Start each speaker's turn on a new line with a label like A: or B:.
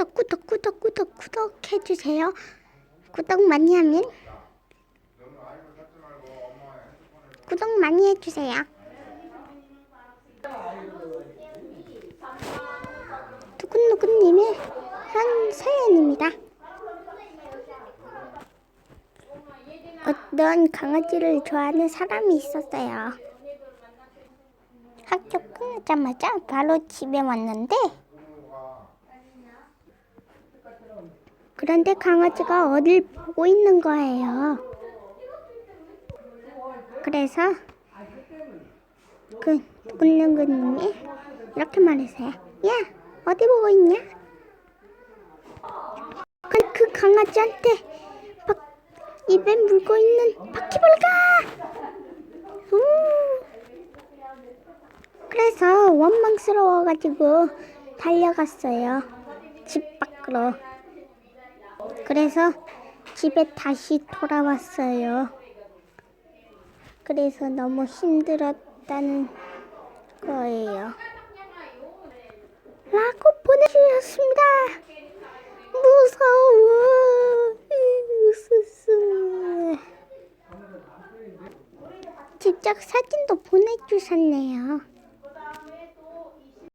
A: 구독 구독 구독 구독 구독 해 주세요. 구독 많이 하면 구독 많이 해주세요. 누군누군님의 한 사연입니다. 어떤 강아지를 좋아하는 사람이 있었어요. 학교 끝나자마자 바로 집에 왔는데 그런데 강아지가 어딜 보고 있는 거예요. 그래서 그 누군누군님이 이렇게 말했어요. 야 어디 보고 있냐? 그, 그 강아지한테 박, 입에 물고 있는 바퀴벌가. 우. 그래서 원망스러워가지고 달려갔어요. 집 밖으로. 그래서 집에 다시 돌아왔어요. 그래서 너무 힘들었다는 거예요. 라고 보내주셨습니다. 무서워. 직접 사진도 보내주셨네요.